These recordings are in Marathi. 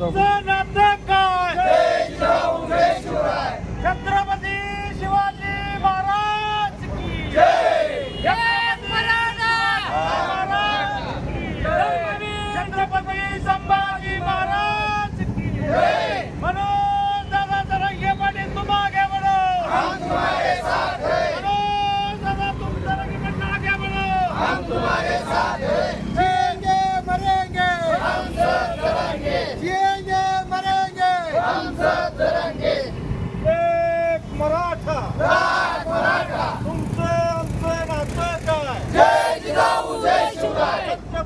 Over.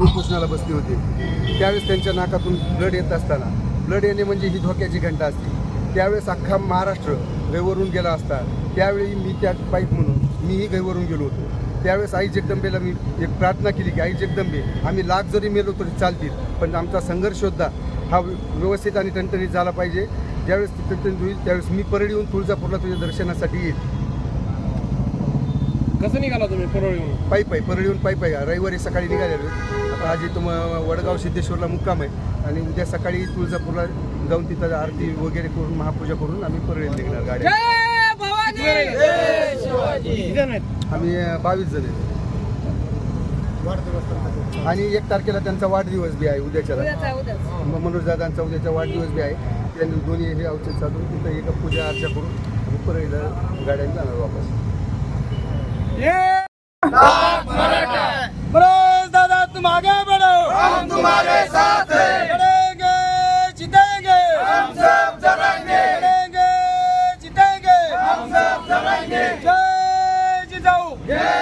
उपोषणाला बसली होती. त्यावेळेस त्यांच्या नाकातून ब्लड येत असताना. ब्लड येणे म्हणजे ही धोक्याची घंटा असते. त्यावेळेस अख्खा महाराष्ट्र गैवरून गेला असता. त्यावेळी मी त्या पाईप म्हणून मीही गैवरून गेलो होतो. त्यावेळेस आई जगदंबेला मी एक प्रार्थना केली की आई जगदंबे आम्ही लाख जरी मेलो तरी चालतील पण आमचा संघर्ष योद्धा हा व्यवस्थित आणि टणटणीत झाला पाहिजे. ज्यावेळेस ती टणटणीत होईल त्यावेळेस मी परत येऊन तुळजापूरला तुझ्या दर्शनासाठी येईल. कसं निघाला तुम्ही परळ येऊन पायी पायी परळीहून पायी पायी. रविवारी सकाळी निघालेलो. आता आज इथं म- वडगाव सिद्धेश्वरला मुक्काम आहे. आणि उद्या सकाळी तुळजापूरला जाऊन तिथं आरती वगैरे करून महापूजा करून आम्ही परळीला निघणार आहेत आम्ही बावीस जण आहेत आणि एक तारखेला त्यांचा वाढदिवस बी आहे उद्याच्याला. उद्याचा उद्याच. म- मनोज दादांचा उद्याचा वाढदिवस बी आहे. त्यांनी दोन्ही हे औषध साधून तिथं एक पूजा अर्चा करून आम्ही परळीला गाड्याने जाणार वापस. दादा तुम आगे बढ़ो। हम तुम्हारे साथ हैं। लड़ेंगे जीतेंगे। हम सब लड़ेंगे लड़ेंगे जीतेंगे। हम सब लड़ेंगे जय जिजाऊ। जय